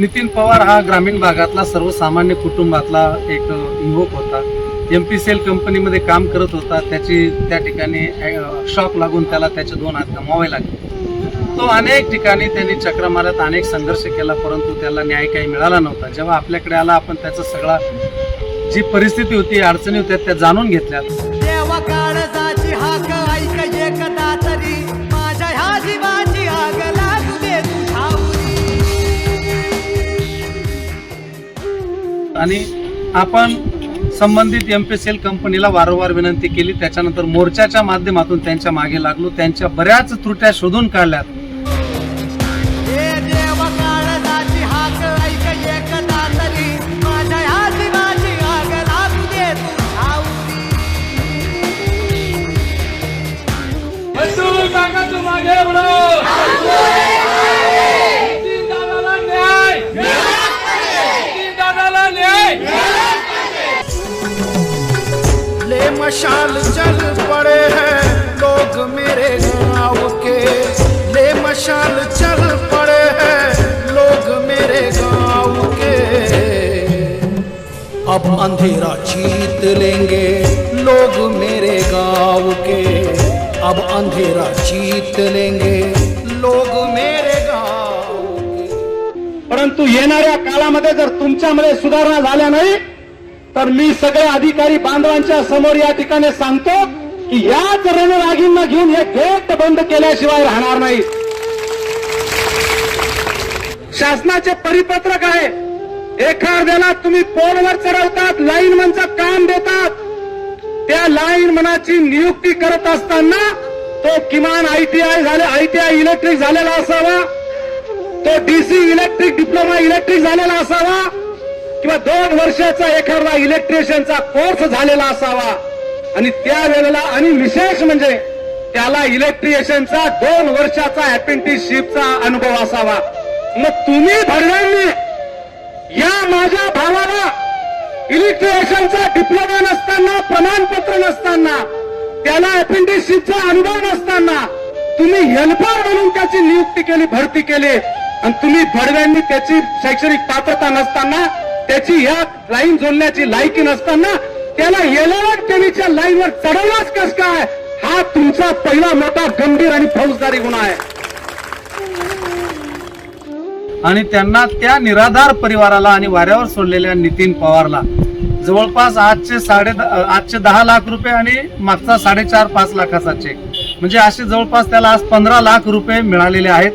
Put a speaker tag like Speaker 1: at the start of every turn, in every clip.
Speaker 1: नितीन पवार हा ग्रामीण भागातला सर्वसामान्य कुटुंबातला एक युवक होता. एम पी सी एल कंपनीमध्ये काम करत होता. त्याची त्या ठिकाणी शॉक लागून त्याला त्याचे दोन हात गमावे लागले. तो अनेक ठिकाणी त्यांनी चक्र मारत अनेक संघर्ष केला परंतु त्याला न्याय काही मिळाला नव्हता. जेव्हा आपल्याकडे आला आपण त्याचा सगळा जी परिस्थिती होती अडचणी होत्या त्या जाणून घेतल्या. आणि आपण संबंधित एम पी सी एल कंपनीला वारंवार विनंती केली. त्याच्यानंतर मोर्चाच्या माध्यमातून त्यांच्या मागे लागलो. त्यांच्या बऱ्याच त्रुट्या शोधून काढल्यात.
Speaker 2: मशाल चल पड़े हैं, लोग मेरे गाँव के। ले मशाल चल पड़े हैं, लोग मेरे गाँव के। अब अंधेरा जीत लेंगे, लोग मेरे गाँव के। अब अंधेरा जीत लेंगे, लोग मेरे गाँव
Speaker 3: परंतु येणाऱ्या काळामध्ये जर तुमच्यामध्ये सुधारणा नाही तर मी सगळे अधिकारी बांधवांच्या समोर या ठिकाणी सांगतो की याच रणरागींना घेऊन हे गेट बंद केल्याशिवाय राहणार नाही. शासनाचे परिपत्रक आहे. एखाद्याला तुम्ही पोलवर चढवतात लाईन मनचं काम देतात. त्या लाईन मनाची नियुक्ती करत असताना तो किमान आयटीआय झाले आयटीआय इलेक्ट्रिक झालेला असावा. तो डीसी इलेक्ट्रिक डिप्लोमा इलेक्ट्रिक झालेला असावा. किंवा दोन वर्षाचा एखादा इलेक्ट्रिशियनचा कोर्स झालेला असावा. आणि त्यावेळेला आणि विशेष म्हणजे त्याला इलेक्ट्रिशियनचा दोन वर्षाचा अप्रेंटिसशिपचा अनुभव असावा. मग तुम्ही भडव्यांनी या माझ्या भावाला इलेक्ट्रिशियनचा डिप्लोमा नसताना प्रमाणपत्र नसताना त्याला अप्रेंटिसशिपचा अनुभव नसताना तुम्ही हेल्पर म्हणून त्याची नियुक्ती केली भरती केली. आणि तुम्ही भडव्यांनी त्याची शैक्षणिक पात्रता नसताना त्याची ह्या लाईन जोडण्याची लायकी नसताना त्याला इलेव्हन केवीच्या लाईनवर चढवलाच कस काय? हा तुमचा पहिला मोठा गंभीर आणि फौजदारी गुन्हा आहे.
Speaker 1: आणि त्यांना त्या निराधार परिवाराला आणि वाऱ्यावर सोडलेल्या नितीन पवारला. जवळपास आजचे साडे आजचे दहा लाख रुपये आणि मागचा साडेचार पाच लाखाचा चेक म्हणजे असे जवळपास त्याला आज पंधरा लाख रुपये मिळालेले आहेत.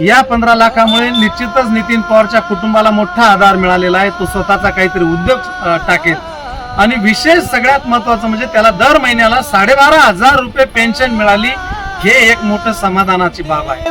Speaker 1: या पंधरा लाखामुळे निश्चितच नितीन पवारच्या कुटुंबाला मोठा आधार मिळालेला आहे. तो स्वतःचा काहीतरी उद्योग टाकेल. आणि विशेष सगळ्यात महत्वाचं म्हणजे त्याला दर महिन्याला साडेबारा हजार रुपये पेन्शन मिळाली. हे एक मोठं समाधानाची बाब आहे.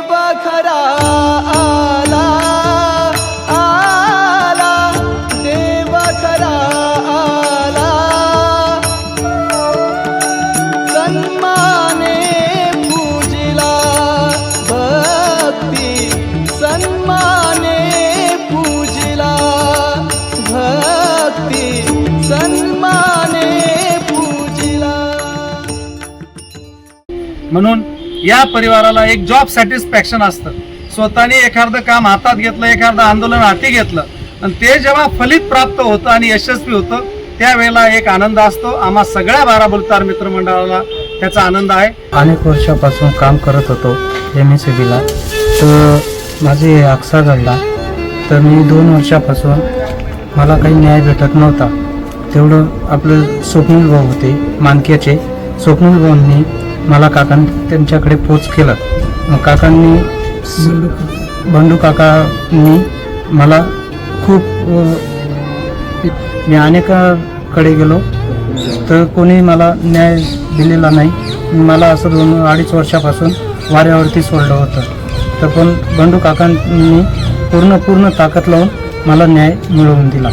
Speaker 1: म्हणून या परिवाराला एक जॉब सॅटिस्फॅक्शन असतं. स्वतःने एखादं काम हातात घेतलं एखादं आंदोलन हाती घेतलं आणि ते जेव्हा फलित प्राप्त होतं आणि यशस्वी होतं त्यावेळेला एक आनंद असतो. आम्हा सगळ्या बारा बोलतार मित्रमंडळाला त्याचा आनंद आहे.
Speaker 4: अनेक वर्षापासून काम करत होतो एम एस सी बीला तर माझे अक्सा घडला. तर मी दोन वर्षापासून मला काही न्याय भेटत नव्हता. तेवढं आपलं स्वप्नील भाऊ होते मानक्याचे. स्वप्नील भाऊंनी मला काकां त्यांच्याकडे पोच केलं. मग काकांनी बंडू काकांनी मला खूप मी अनेकाकडे गेलो तर कोणी मला न्याय दिलेला नाही. मला असं दोन अडीच वर्षापासून वाऱ्यावरती सोडलं होतं. तर पण बंडू काकांनी पूर्ण पूर्ण ताकद लावून मला न्याय मिळवून दिला.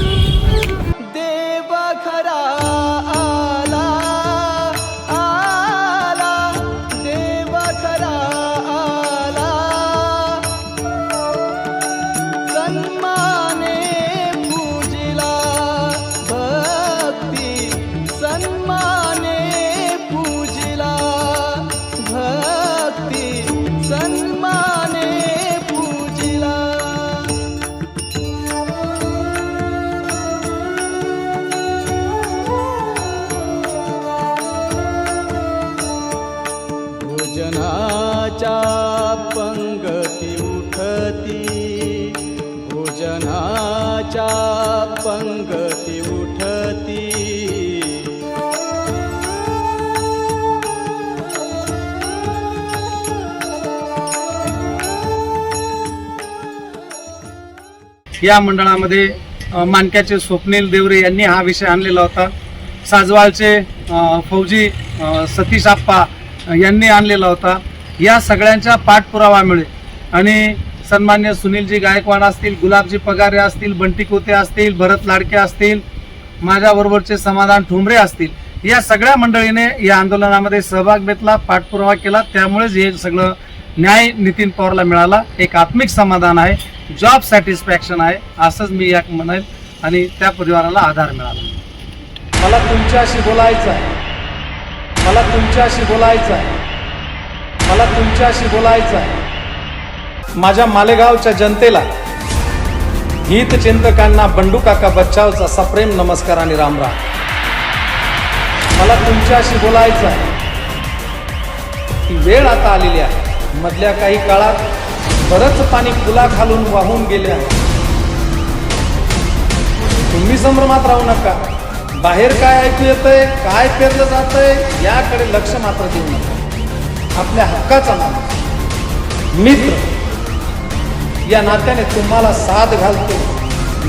Speaker 1: या मंडळामध्ये मानक्याचे स्वप्नील देवरे यांनी हा विषय आणलेला होता. साजवाळचे फौजी सतीश आप्पा यांनी आणलेला होता. या सगळ्यांच्या पाठपुरावामुळे आणि सन्मान्य सुनीलजी गायकवाड असतील गुलाबजी पगारे असतील बंटी कोते असतील भरत लाडके असतील माझ्याबरोबरचे समाधान ठुमरे असतील या सगळ्या मंडळीने या आंदोलनामध्ये सहभाग घेतला पाठपुरावा केला. त्यामुळेच हे सगळं न्याय नितीन पवारला मिळाला. एक आत्मिक समाधान आहे. जॉब सॅटिस्फॅक्शन आहे. असंच मी या म्हणेल. आणि त्या परिवाराला आधार मिळाला.
Speaker 3: मला तुमच्याशी बोलायचं आहे. मला तुमच्याशी बोलायचं आहे. मला तुमच्याशी बोलायचं आहे. माझ्या मालेगावच्या जनतेला हितचिंतकांना बंडू काका बच्चावचा सप्रेम नमस्कार आणि रामराम मला तुमच्याशी बोलायचं आहे. ती वेळ आता आलेली आहे. मधल्या काही काळात बरंच पाणी पुलाखालून वाहून गेले आहे. तुम्ही संभ्रमात राहू नका. बाहेर काय ऐकू येतंय काय पेरलं जातंय याकडे लक्ष मात्र देऊ नका. आपल्या हक्काचा नाम मित्र या नात्याने तुम्हाला साथ घालतो.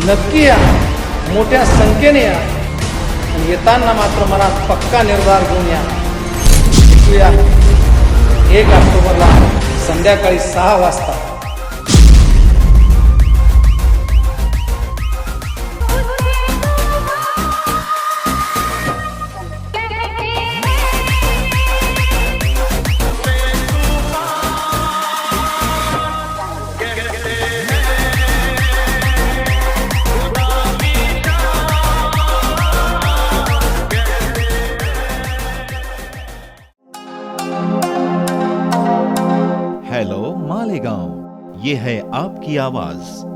Speaker 3: नक्की या मोठ्या संख्येने या. आणि येताना मात्र मनात पक्का निर्धार घेऊन या. एक ऑक्टोबरला. संध्याकाळी सहा वाजता.
Speaker 5: ये है आपकी आवाज।